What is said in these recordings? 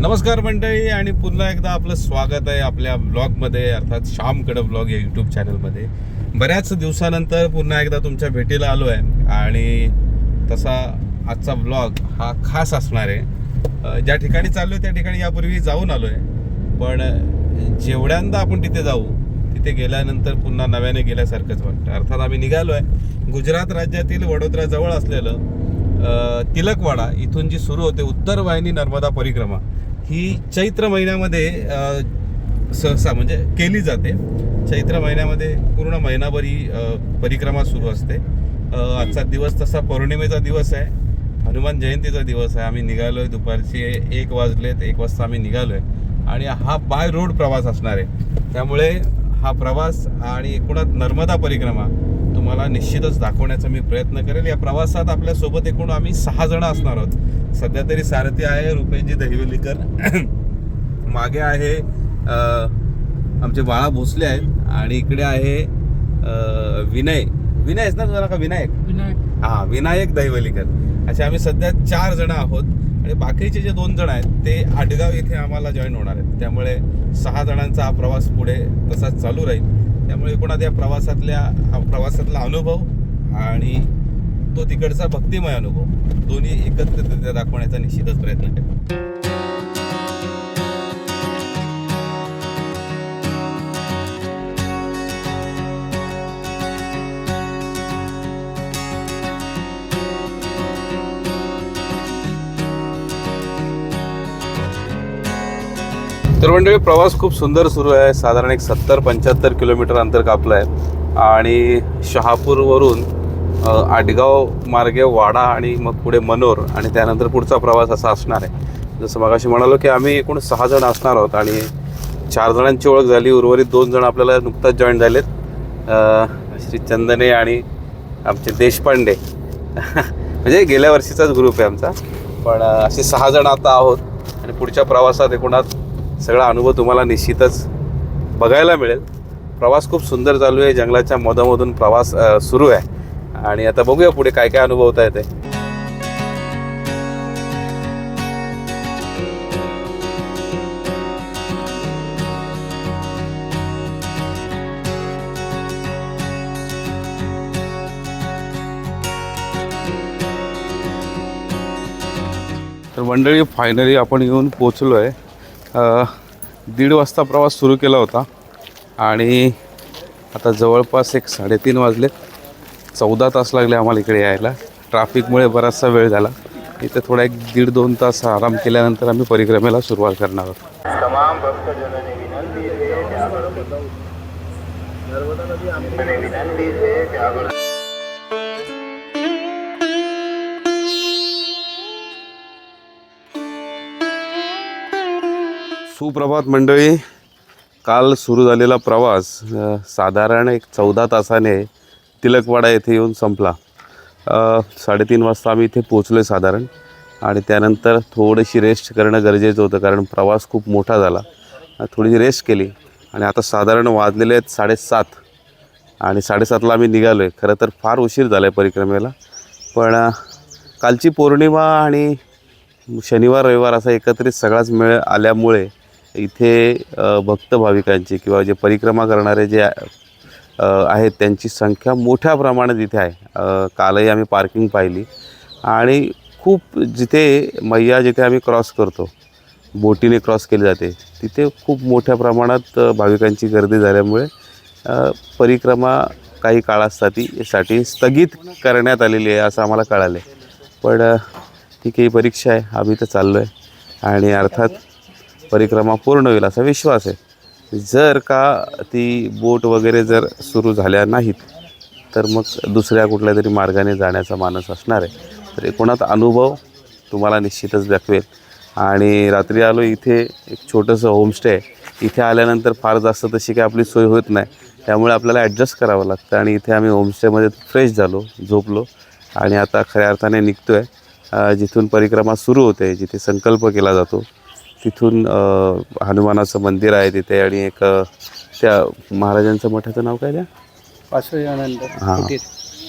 नमस्कार मंडळी आणि पुन्हा एकदा आपलं स्वागत आहे आपल्या ब्लॉगमध्ये अर्थात श्यामकडं ब्लॉग या यूट्यूब चॅनलमध्ये बऱ्याच दिवसानंतर पुन्हा एकदा तुमच्या भेटीला आलो आहे आणि तसा आजचा ब्लॉग हा खास असणार आहे. ज्या ठिकाणी चाललो आहे त्या ठिकाणी यापूर्वी जाऊन आलो आहे पण जेवढ्यांदा आपण तिथे जाऊ तिथे गेल्यानंतर पुन्हा नव्याने गेल्यासारखंच वाटतं. अर्थात आम्ही निघालो आहे गुजरात राज्यातील वडोदराजवळ असलेलं तिलकवाडा. इथून जी सुरू होते उत्तर वाहिनी नर्मदा परिक्रमा. ही चैत्र महिन्यामध्ये सहसा म्हणजे केली जाते. चैत्र महिन्यामध्ये पूर्ण महिनाभर ही परिक्रमा सुरू असते. आजचा दिवस तसा पौर्णिमेचा दिवस आहे. हनुमान जयंतीचा दिवस आहे. आम्ही निघालो आहे दुपारचे एक वाजलेत एक वाजता आम्ही निघालो आहे आणि हा बाय रोड प्रवास असणार आहे. त्यामुळे हा प्रवास आणि एकूणच नर्मदा परिक्रमा तुम्हाला निश्चितच दाखवण्याचा मी प्रयत्न करेल. या प्रवासात आपल्यासोबत एकूण आम्ही सहा जण असणार आहोत. सध्या तरी सारथी आहे रुपेशजी दहिवलीकर. मागे आहे आमचे बाळा भोसले आहेत आणि इकडे आहे विनय. विनय आहेस ना तुझा का विनायक? विनायक. हा विनायक दैवलीकर असे आम्ही सध्या चार जण आहोत आणि बाकीचे जे दोन जण आहेत ते आडगाव येथे आम्हाला जॉईन होणार आहेत. त्यामुळे सहा जणांचा हा प्रवास पुढे तसाच चालू राहील. त्यामुळे एकूण या प्रवासातल्या प्रवासातला अनुभव आणि तो तिकडचा भक्तिमय अनुभव. दोन्ही एकत्रितरित्या दाखवण्याचा निश्चितच प्रयत्न केला. तर मंडळी प्रवास खूप सुंदर सुरू आहे. साधारण एक सत्तर पंच्याहत्तर किलोमीटर अंतर कापलं आहे. आणि शहापूरवरून आटगाव मार्गे वाडा आणि मग पुढे मनोर आणि त्यानंतर पुढचा प्रवास असा असणार आहे. जसं मगाशी म्हणालो की आम्ही एकूण सहा जण असणार आहोत आणि चार जणांची ओळख झाली उर्वरित दोन जण आपल्याला नुकताच जॉईन झालेत. श्री चंदने आणि आमचे देशपांडे. म्हणजे गेल्या वर्षीचाच ग्रुप आहे आमचा. पण असे सहा जण आता आहोत आणि पुढच्या प्रवासात एकूणात सगळा अनुभव तुम्हाला निश्चितच बघायला मिळेल. प्रवास खूप सुंदर चालू आहे. जंगलाच्या मधामधून प्रवास सुरू आहे. आणि आता बघूया पुढे काय काय अनुभवता येते तर मंडळी फायनली आपण येऊन पोचलो आहे दीड वाजता प्रवास सुरू केला होता आणि आता जवळपास एक साडेतीन वाजलेत. चौदा तास लागले आम्हाला इकडे यायला. ट्रॅफिकमुळे बराचसा वेळ झाला. इथे थोडा एक दीड दोन तास आराम केल्यानंतर आम्ही परिक्रमेला सुरुवात करणार आहोत. सुप्रभात मंडळी. काल सुरू झालेला प्रवास साधारण एक चौदा तासाने तिलकवाडा येथे येऊन संपला. साडेतीन वाजता आम्ही इथे पोचलो साधारण. आणि त्यानंतर थोडीशी रेस्ट करणं गरजेचं होतं कारण प्रवास खूप मोठा झाला. थोडीशी रेस्ट केली. आणि आता साधारण वाजलेले आहेत साडेसात. आणि साडेसातला आम्ही निघालो आहे खरं तर फार उशीर झाला आहे परिक्रमेला. पण कालची पौर्णिमा आणि शनिवार रविवार असा एकत्रित सगळाच मेळ आल्यामुळे इथे भक्त भाविकांची किंवा जे परिक्रमा करणारे जे आहेत. त्यांची संख्या मोठ्या प्रमाणात इथे आहे. कालही आम्ही पार्किंग पाहिली. आणि खूप जिथे मैया जिथे आम्ही क्रॉस करतो बोटीने क्रॉस केली जाते तिथे खूप मोठ्या प्रमाणात भाविकांची गर्दी झाल्यामुळे परिक्रमा काही काळासाठी साठी स्थगित करण्यात आलेली आहे असं आम्हाला कळालं पण ठीक आहे ही परीक्षा आहे. आम्ही तर चाललो आहे आणि अर्थात परिक्रमा पूर्ण होईल असा विश्वास आहे. जर का ती बोट वगैरे जर सुरू झाल्या नाहीत तर मग दुसऱ्या कुठल्या तरी मार्गाने जाण्याचा मानस असणार आहे. तर एकूणात अनुभव तुम्हाला निश्चितच दाखवेल. आणि रात्री आलो इथे एक छोटंसं होमस्टे आहे. इथे आल्यानंतर फार जास्त तशी काही आपली सोय होत नाही. त्यामुळे आपल्याला ॲडजस्ट करावं लागतं आणि इथे आम्ही होमस्टेमध्ये फ्रेश झालो झोपलो आणि आता खऱ्या अर्थाने निघतो आहे जिथून परिक्रमा सुरू होते जिथे संकल्प केला जातो. तिथून हनुमानाचं मंदिर आहे तिथे आणि एक त्या महाराजांचं मठाचं नाव काय त्या? वासुदेवानंद हां.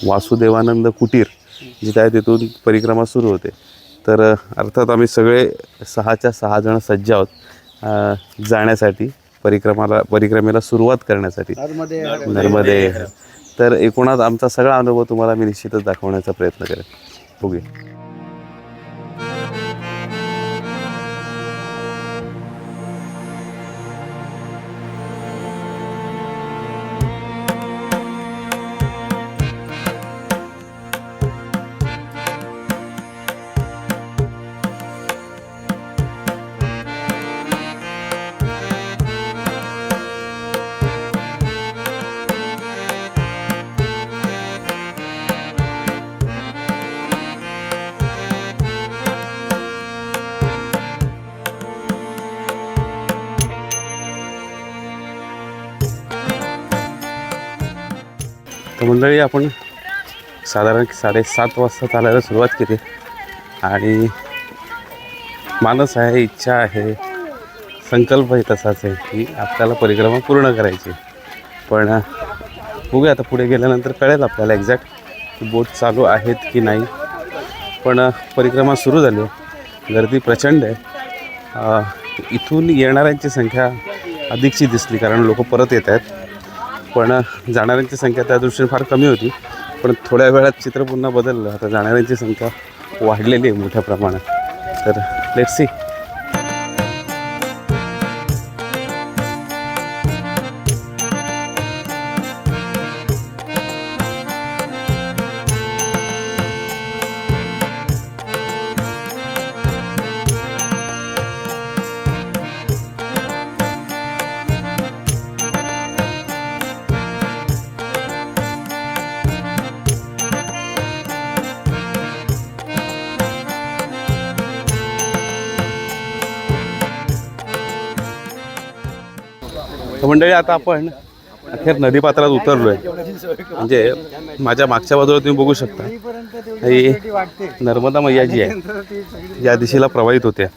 वासुदेवानंद कुटीर जिथे आहे तिथून परिक्रमा सुरू होते. तर अर्थात आम्ही सगळे सहाच्या सहा जण सज्ज आहोत जाण्यासाठी परिक्रमाला परिक्रमेला सुरुवात करण्यासाठी. नर्मदे. तर एकूणात आमचा सगळा अनुभव तुम्हाला मी निश्चितच दाखवण्याचा प्रयत्न करेन. बघूया. तर मंडळी आपण साधारण साडेसात वाजता चालायला सुरुवात केली. आणि मानस आहे इच्छा आहे संकल्प आहे तसाच आहे की आपल्याला परिक्रमा पूर्ण करायची. पण बघूया आता पुढे गेल्यानंतर कळेल आपल्याला एक्झॅक्ट की बोट चालू आहेत की नाही. पण परिक्रमा सुरू झाली. आहे गर्दी प्रचंड आहे. इथून येणाऱ्यांची संख्या अधिकची दिसली कारण लोक परत येत आहेत. पण जाणाऱ्यांची संख्या त्या दृष्टीने फार कमी होती. पण थोड्या वेळात चित्र पुन्हा बदललं. आता जाणाऱ्यांची संख्या वाढलेली आहे मोठ्या प्रमाणात. तर लेट्स सी मंडळी आता आपण अखेर नदीपात्रात उतरलो आहे म्हणजे माझ्या मागच्या बाजूला तुम्ही बघू शकता. ही नर्मदा मैया जी आहे या दिशेला प्रवाहित होत्या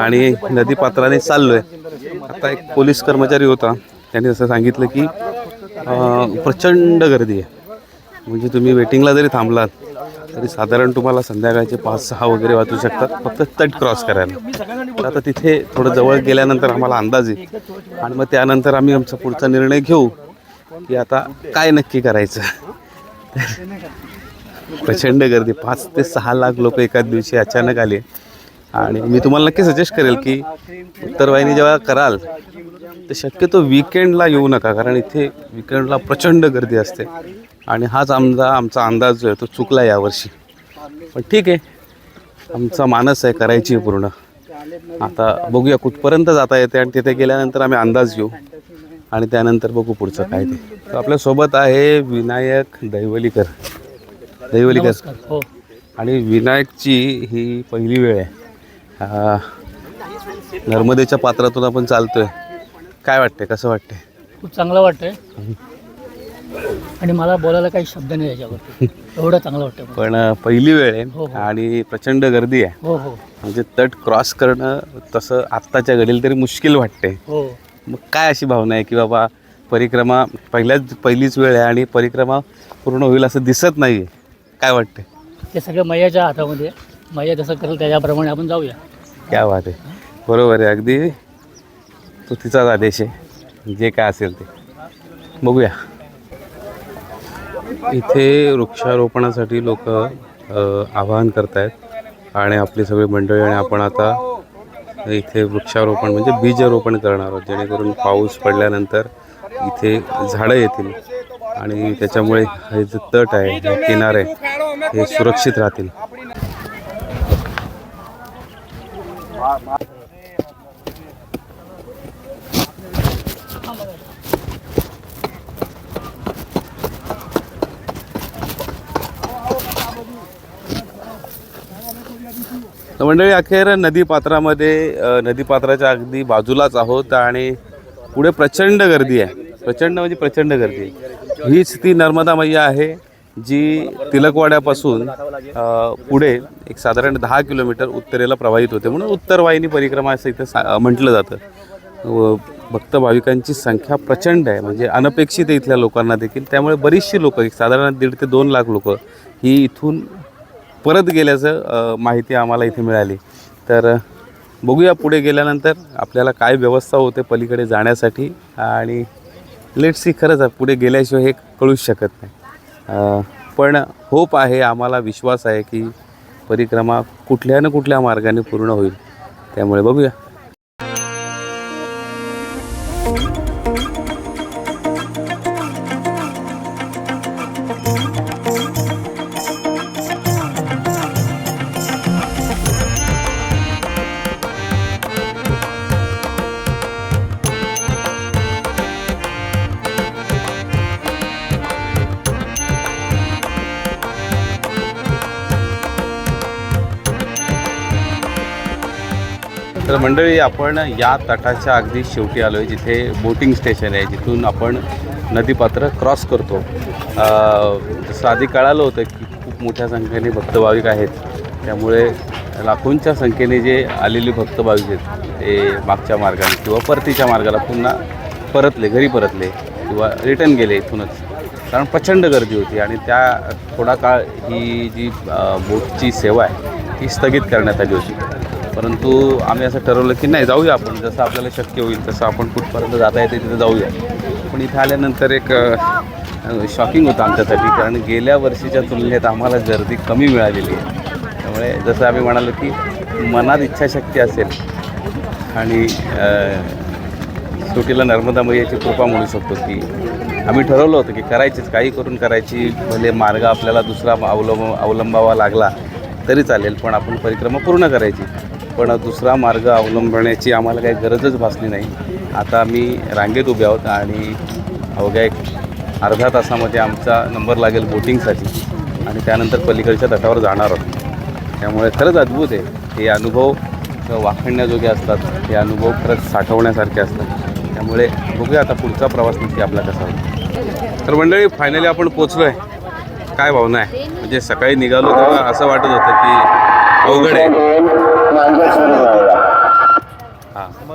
आणि नदीपात्राने चाललो आहे आता एक पोलीस कर्मचारी होता. त्यांनी असं सांगितलं की प्रचंड गर्दी आहे. म्हणजे तुम्ही वेटिंगला जरी थांबलात तरी साधारण तुम्हाला संध्याकाळचे पाच सहा वगैरे वाचू शकतात. फक्त तट क्रॉस करायला. आता तिथे थोडं जवळ गेल्यानंतर आम्हाला अंदाज येईल. आणि मग त्यानंतर आम्ही आमचा पुढचा निर्णय घेऊ की आता काय नक्की करायचं. प्रचंड गर्दी. पाच ते सहा लाख लोक एकाच दिवशी अचानक आले. आणि मी तुम्हाला नक्की सजेस्ट करेल की उत्तरवाहिनी जेव्हा कराल तर शक्यतो विकेंडला येऊ नका. कारण इथे विकेंडला प्रचंड गर्दी असते. आणि हाच आमचा आमचा अंदाज जो आहे तो चुकला यावर्षी. पण ठीक आहे. आमचा मानस आहे करायची आहे पूर्ण. आता बघूया कुठपर्यंत जाता येते आणि तिथे गेल्यानंतर आम्ही अंदाज घेऊ. आणि त्यानंतर बघू पुढचं काय ते. तर आपल्यासोबत आहे विनायक दैवलीकर. दैवलीकर. हो. आणि विनायकची ही पहिली वेळ आहे. नर्मदेच्या पात्रातून आपण चालतोय. काय वाटतंय? कसं वाटतंय? खूप चांगलं वाटतंय. आणि मला बोलायला काही शब्द नाही याच्यावरती. एवढं चांगलं वाटतं मला. पण अ, पहिली वेळ हो, आहे हो. आणि प्रचंड गर्दी आहे. हो हो. म्हणजे तट क्रॉस करणं तसं आत्ताच्या घडीला तरी मुश्किल वाटते हो. मग काय अशी भावना आहे की बाबा परिक्रमा पहिल्याच पहिलीच वेळ आहे आणि परिक्रमा पूर्ण होईल असं दिसत नाही आहे काय वाटते ते सगळं मैयाच्या हातामध्ये आहे. मैया जसं करेल त्याच्याप्रमाणे आपण जाऊया. क्या बात आहे. बरोबर आहे. अगदी तो तिचाच आदेश आहे. जे काय असेल ते. बघूया. इथे वृक्षारोपणासाठी लोक आवाहन करतायत. आणि आपली सगळी मंडळी आणि आपण आता इथे वृक्षारोपण म्हणजे बीजारोपण करणार आहोत. जेणेकरून पाऊस पडल्यानंतर इथे झाडं येतील आणि त्याच्यामुळे हे जे तट आहे हे किनारे हे सुरक्षित राहतील. तर मंडळी अखेर नदीपात्रामध्ये नदीपात्राच्या अगदी बाजूलाच आहोत आणि पुढे प्रचंड गर्दी आहे. प्रचंड म्हणजे प्रचंड गर्दी. आहे हीच ती नर्मदा मैया आहे जी तिलकवाड्यापासून पुढे एक साधारण दहा किलोमीटर उत्तरेला प्रवाहित होते. म्हणून उत्तरवाहिनी परिक्रमा असं इथं सा म्हटलं जातं. व भक्त भाविकांची संख्या प्रचंड आहे. म्हणजे अनपेक्षित आहे इथल्या लोकांना देखील. त्यामुळे बरीचशी लोकं एक साधारण दीड ते दोन लाख लोकं ही इथून परत गेल्याचं माहिती आम्हाला इथे मिळाली. तर बघूया पुढे गेल्यानंतर आपल्याला काय व्यवस्था होते पलीकडे जाण्यासाठी आणि लेट सी खरंच आहे पुढे गेल्याशिवाय हे कळूच शकत नाही. पण होप आहे आम्हाला विश्वास आहे की परिक्रमा कुठल्या ना कुठल्या मार्गाने पूर्ण होईल. त्यामुळे बघूया. तर मंडळी आपण या तटाच्या अगदी शेवटी आलो आहे जिथे बोटिंग स्टेशन आहे जिथून आपण नदीपात्र क्रॉस करतो. जसं आधी कळालं होतं की खूप मोठ्या संख्येने भक्तभाविक आहेत त्यामुळे लाखोंच्या संख्येने जे आलेले भक्त भाविक आहेत ते मागच्या मार्गाने किंवा परतीच्या मार्गाला पुन्हा परतले घरी परतले किंवा रिटर्न गेले इथूनच. कारण प्रचंड गर्दी होती आणि त्या थोडा काळ ही जी बोटची सेवा आहे ती स्थगित करण्यात आली होती. परंतु आम्ही असं ठरवलं की नाही जाऊया आपण. जसं आपल्याला शक्य होईल तसं आपण कुठपर्यंत जाता येते तिथे जाऊया. पण इथे आल्यानंतर एक शॉकिंग होतं आमच्यासाठी कारण गेल्या वर्षीच्या तुलनेत आम्हाला गर्दी कमी मिळालेली आहे. त्यामुळे जसं आम्ही म्हणालो की मनात इच्छाशक्ती असेल आणि सुटीला नर्मदा मैयाची कृपा म्हणू शकतो की आम्ही ठरवलं होतं की करायचीच काही करून करायची भले मार्ग आपल्याला दुसरा अवलंब अवलंबावा लागला तरी चालेल पण आपण परिक्रमा पूर्ण करायची. पण दुसरा मार्ग अवलंबण्याची आम्हाला काही गरजच भासली नाही. आता आम्ही रांगेत उभे आहोत आणि अवघ्या एक अर्ध्या तासामध्ये आमचा नंबर लागेल बोटिंगसाठी आणि त्यानंतर पलीकडच्या तटावर जाणार आहोत. त्यामुळे खरंच अद्भुत आहे. हे अनुभव वाखणण्याजोगे असतात. हे अनुभव खरंच साठवण्यासारखे असतात. त्यामुळे बघूया आता पुढचा प्रवास नक्की आपला कसा होता तर मंडळी फायनली आपण पोचलो आहे काय भावना आहे? म्हणजे सकाळी निघालो तेव्हा असं वाटत होतं की अवघड आहे.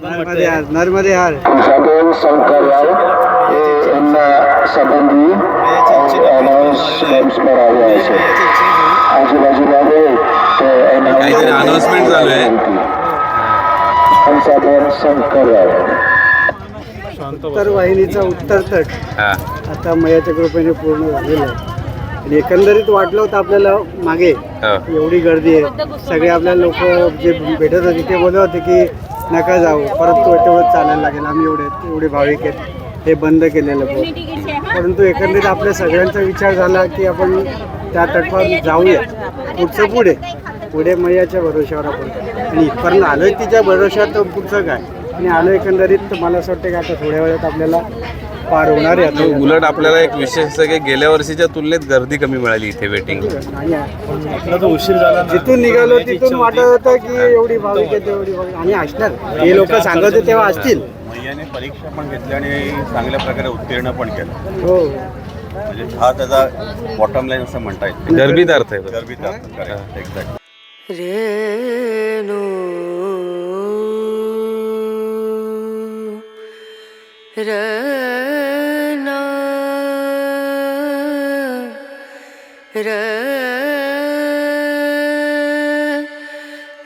नर्मदे हार नर्मदे हार. Isabel Sangkariau यांना संबंधी अनाउन्समेंट्स करावे असे आजूबाजूला काहीतरी announcement चालू आहे. शंकरराव उत्तर वाहिनीचा उत्तर तट. आता मयाच्या कृपेने पूर्ण झालेला आहे. आणि एकंदरीत वाटलं होतं आपल्याला मागे हो. एवढी गर्दी आहे. सगळे आपल्याला लोक जे भेटत होते ते बोलत होते की नका जाऊ परत तो तेवढं चालायला लागेल. आम्ही एवढे एवढे भाविक आहेत. हे बंद केलेलं बोट परंतु एकंदरीत आपल्या सगळ्यांचा विचार झाला की आपण त्या तटवर जाऊया पुढचं पुढे. पुढे मैयाच्या भरोश्यावर आपण आणि इथपर्यंत आलोय तिच्या भरोश्यावर तर पुढचं काय? आणि आलो एकंदरीत तर मला असं वाटतं की आता थोड्या वेळात आपल्याला पार होणार आहे. उलट आपल्याला एक विशेष असं की गेल्या वर्षीच्या तुलनेत गर्दी कमी मिळाली इथे वेटिंग. आणि जिथून निघालो तिथून वाटत होतं की एवढी भाविक आहे तेवढी भाविक आणि असणार. हे लोक सांगत होते तेव्हा असतील. मैयाने परीक्षा पण घेतली आणि चांगल्या प्रकारे उत्तीर्ण पण केलं. हो. म्हणजे हा त्याचा बॉटम लाईन असं म्हणता येईल गर्भित अर्थ आहे. गर्भित एक्झॅक्ट रेणु रना र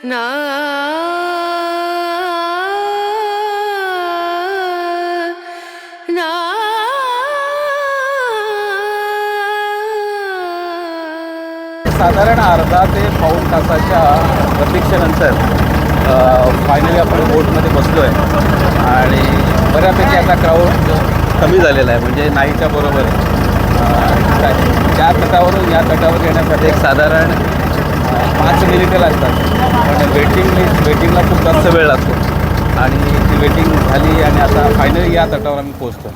ना। साधारण अर्धा ते पाऊण तासाच्या प्रतीक्षेनंतर फायनली आपण बोटमध्ये बसलो आहे आणि बऱ्यापैकी आता क्राऊड कमी झालेला आहे म्हणजे नाहीच्या बरोबर त्या तटावरून या तटावर येण्यासाठी एक साधारण पाच मिनिटे लागतात. पण वेटिंग वेटिंगला खूप जास्त वेळ लागतो. आणि ती वेटिंग झाली आणि आता फायनली या तटावर आम्ही पोहोचतो.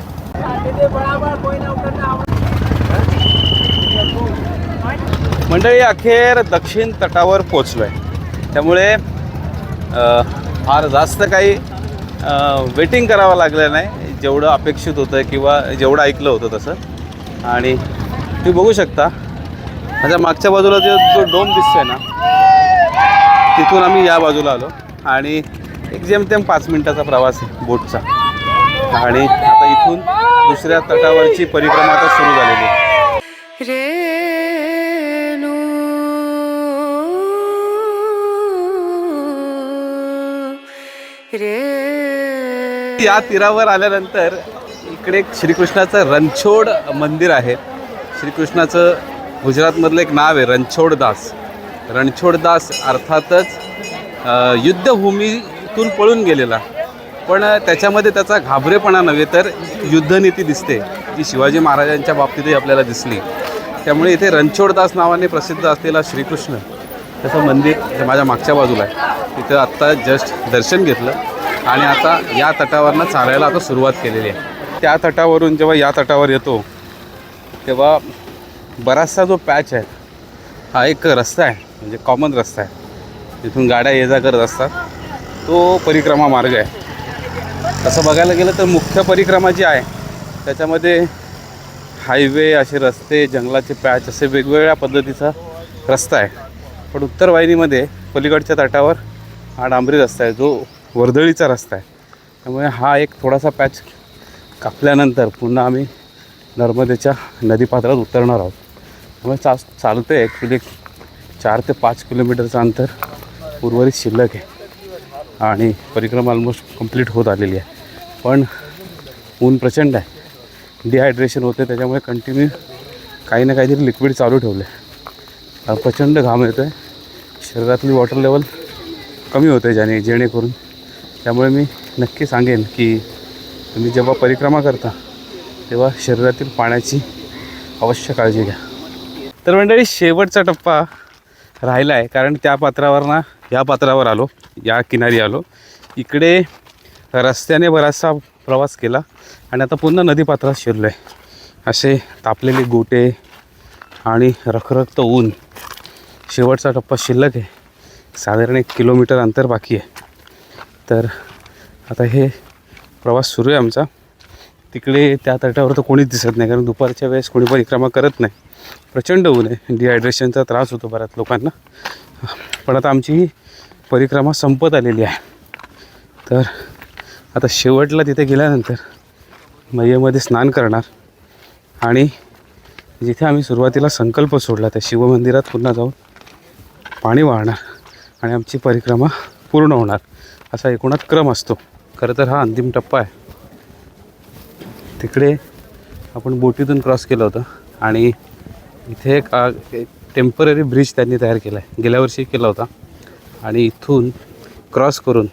मंडळी अखेर दक्षिण तटावर पोचलो आहे त्यामुळे फार जास्त काही वेटिंग करावं लागलं नाही. जेवढं अपेक्षित होतं किंवा जेवढं ऐकलं होतं तसं. आणि तुम्ही बघू शकता. माझ्या मागच्या बाजूला जो जो डोम दिसतो आहे ना तिथून आम्ही या बाजूला आलो. आणि एक जेमतेम पाच मिनटाचा प्रवास आहे बोटचा. आणि आता इथून दुसऱ्या तटावरची परिक्रमा आता सुरू झालेली आहे. या तीरावर आल्यानंतर इकडे एक श्रीकृष्णाचं रणछोड मंदिर आहे. श्रीकृष्णाचं गुजरातमधलं एक नाव आहे रणछोडदास रणछोडदास अर्थातच युद्धभूमीतून पळून गेलेला. पण त्याच्यामध्ये त्याचा घाबरेपणा नव्हे तर युद्धनीती दिसते जी शिवाजी महाराजांच्या बाबतीतही आपल्याला दिसली. त्यामुळे इथे रणछोडदास नावाने प्रसिद्ध असलेला श्रीकृष्ण त्याचं मंदिर हे माझ्या मागच्या बाजूला आहे. तिथं आत्ता जस्ट दर्शन घेतलं आणि आता या तटावरनं चालायला आता सुरुवात केलेली आहे. त्या तटावरून जेव्हा या तटावर येतो तेव्हा बराचसा जो पॅच आहे हा एक रस्ता आहे म्हणजे कॉमन रस्ता आहे. तिथून गाड्या ये जा करत असतात. तो परिक्रमा मार्ग आहे. तसं बघायला गेलं तर मुख्य परिक्रमा जी आहे त्याच्यामध्ये हायवे असे रस्ते जंगलाचे पॅच असे वेगवेगळ्या पद्धतीचा रस्ता आहे. पण उत्तर वाहिनीमध्ये पलीकडच्या तटावर हा डांबरी रस्ता आहे जो वर्दळीचा रस्ता आहे. त्यामुळे हा एक थोडासा पॅच कापल्यानंतर पुन्हा आम्ही नर्मदेच्या नदीपात्रात उतरणार आहोत. त्यामुळे चा चालतं आहे म्हणजे ॲक्च्युली चार ते पाच किलोमीटरचं अंतर उर्वरित शिल्लक आहे. आणि परिक्रमा ऑलमोस्ट कंप्लीट होत आलेली आहे. पण ऊन प्रचंड आहे. डिहायड्रेशन होते त्याच्यामुळे कंटिन्यू काही ना काहीतरी लिक्विड चालू ठेवलं आहे प्रचंड घाम येतो आहे शरीरातली वॉटर लेवल कमी होते ज्याने जेणेकरून. त्यामुळे मी नक्की सांगेन की तुम्ही जेव्हा परिक्रमा करता तेव्हा शरीरातील पाण्याची अवश्य काळजी घ्या. तर मंडळी शेवटचा टप्पा राहिला आहे कारण त्या पात्रावर ना या पात्रावर आलो या किनारी आलो. इकडे रस्त्याने बराचसा प्रवास केला आणि आता पुन्हा नदीपात्रात शिरलो आहे असे तापलेले गोटे आणि रखरखतं ऊन. शेवटचा टप्पा शिल्लक आहे. साधारण एक किलोमीटर अंतर बाकी आहे. तर आता हे प्रवास सुरू आहे आमचा. तिकडे त्या तटावर तर कोणीच दिसत नाही कारण दुपारच्या वेळेस कोणी परिक्रमा करत नाही. प्रचंड ऊन आहे. डिहायड्रेशनचा त्रास होतो बऱ्याच लोकांना. पण आता आमची ही परिक्रमा संपत आलेली आहे. तर आता शेवटला तिथे गेल्यानंतर मैयेमध्ये स्नान करणार. आणि जिथे आम्ही सुरुवातीला संकल्प सोडला त्या शिवमंदिरात पुन्हा जाऊन पाणी वाहणार आणि आमची परिक्रमा पूर्ण होणार असा एकूणात क्रम असतो. खरं तर हा अंतिम टप्पा आहे. तिकडे आपण बोटीतून क्रॉस केलं होतं आणि इथे एक टेंपररी ब्रिज त्यांनी तयार केला आहे. गेल्या वर्षी केला होता. आणि इथून क्रॉस करून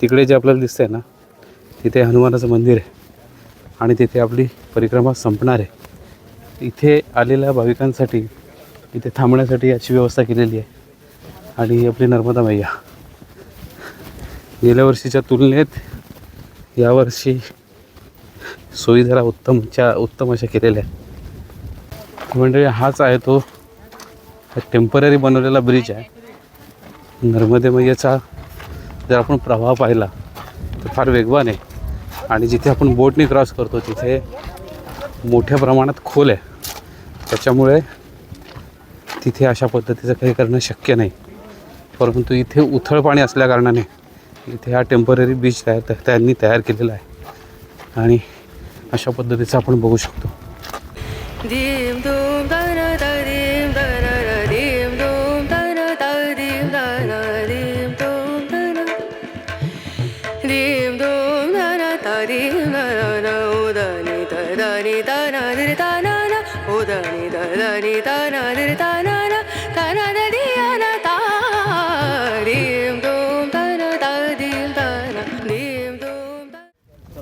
तिकडे जे आपल्याला दिसतंय ना तिथे हनुमानाचं मंदिर आहे. आणि तिथे आपली परिक्रमा संपणार आहे. इथे आलेल्या भाविकांसाठी इथे थांबण्यासाठी याची व्यवस्था केलेली आहे. आणि ही आपली नर्मदा मैया. गेल्या वर्षीच्या तुलनेत यावर्षी सोयी जरा उत्तमच्या उत्तम अशा केलेल्या आहेत. म्हणजे हाच आहे तो टेंपररी बनवलेला ब्रिज आहे. नर्मदे मैयाचा जर आपण प्रवाह पाहिला तर फार वेगवान आहे. आणि जिथे आपण बोटने क्रॉस करतो तिथे मोठ्या प्रमाणात खोल आहे. त्याच्यामुळे तिथे अशा पद्धतीचं काही करणं शक्य नाही. परंतु इथे उथळ पाणी असल्याकारणाने इथे हा टेंपररी बीच तयार त्यांनी तयार केलेला आहे. आणि अशा पद्धतीचं आपण बघू शकतो.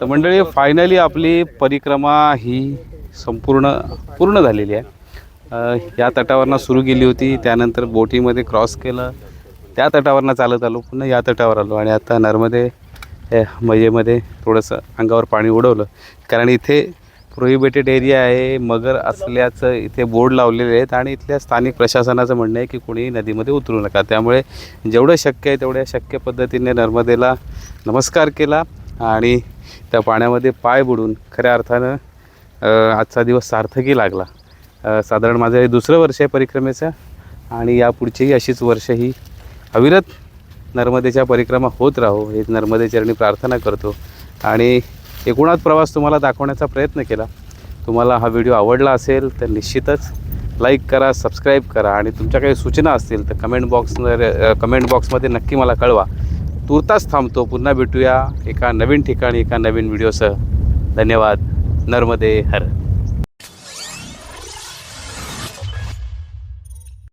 मंडळी फायनली आपली परिक्रमा ही संपूर्ण पूर्ण झालेली आहे. या तटावरनं सुरू केली होती त्यानंतर बोटीमध्ये क्रॉस केलं त्या तटावरनं चालत आलो पुन्हा या तटावर आलो आणि आता नर्मदे मजेमध्ये थोडंसं अंगावर पाणी उडवलं. कारण इथे प्रोहिबिटेड एरिया आहे मगर असल्याचं इथे बोर्ड लावलेले आहेत आणि इथल्या स्थानिक प्रशासनाचं म्हणणं आहे की कोणीही नदीमध्ये उतरू नका. त्यामुळे जेवढं शक्य आहे तेवढ्या शक्य पद्धतीने नर्मदेला नमस्कार केला. आणि त्या पाण्यामध्ये पाय बुडून खऱ्या अर्थानं आजचा दिवस सार्थकी लागला. साधारण माझं हे दुसरं वर्ष आहे परिक्रमेचं आणि यापुढचीही अशीच वर्ष ही अविरत नर्मदेच्या परिक्रमा होत राहो हे नर्मदेचरणी प्रार्थना करतो. आणि एकूणात प्रवास तुम्हाला दाखवण्याचा प्रयत्न केला. तुम्हाला हा व्हिडिओ आवडला असेल तर निश्चितच लाईक करा सबस्क्राईब करा आणि तुमच्या काही सूचना असतील तर कमेंट बॉक्स कमेंट बॉक्समध्ये नक्की मला कळवा. तुर्तास थांबतो. पुन्हा भेटूया एका नवीन ठिकाणी एका नवीन व्हिडिओसह. धन्यवाद. नर्मदे हर.